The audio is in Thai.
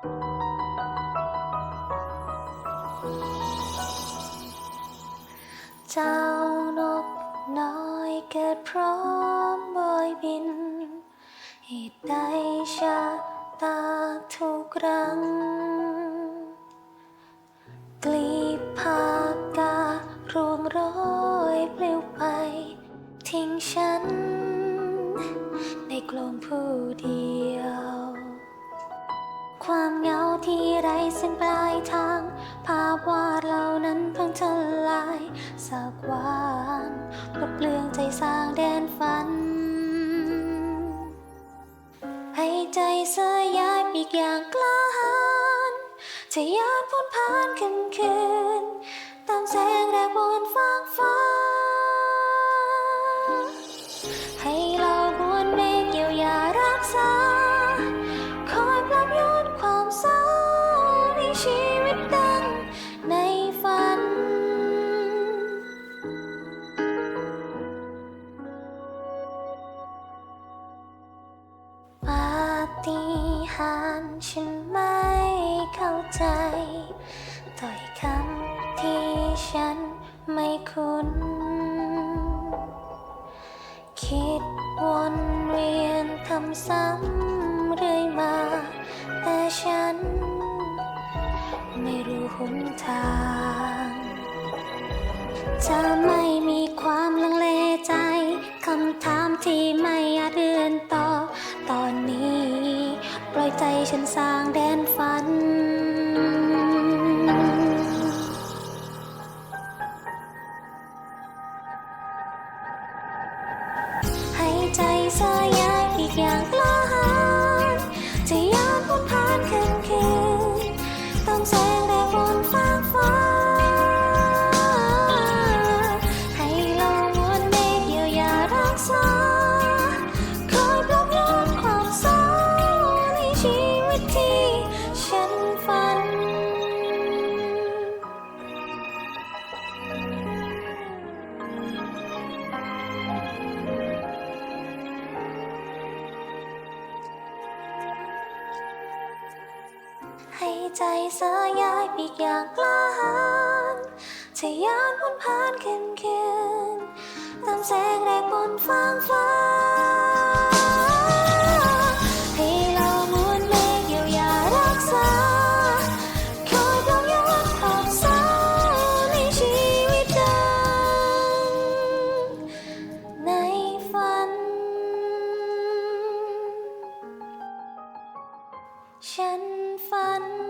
เจ้านกน้อยเกิดพร้อมบอยบินเหตุใดชะตาทุกครั้งกลีบผาการวงโรยปลิวไป ทิ้งฉัน ในกลมผู้เดียว ความเหงาที่ไร้เส้นปลายทาง ภาพวาดเหล่านั้นเพิ่งทลาย สักวันปลดเปลืองใจสร้างแดนฝัน ให้ใจเสื้อยายปีกอย่างกล้าหาญจะยานพ้นผ่านขึ้นคืนาริย์ฉันไม่เข้าใจถ้อยคำที่ฉันไม่คุ้น คิดวนเวียนทำซ้ำเรื่อยมา แต่ฉัน ไม่รู้หนทาง ใจฉันสร้า ใจสายายปีกอย่างกล้าหาญจะยานพ้นผ่านคืนคืนตามแสงแรกบนฟางฟ้าให้เรามวลเมฆเยียวยารักษาคอปลอยนความเศร้าในชีวิตดังในฝันฉันฝัน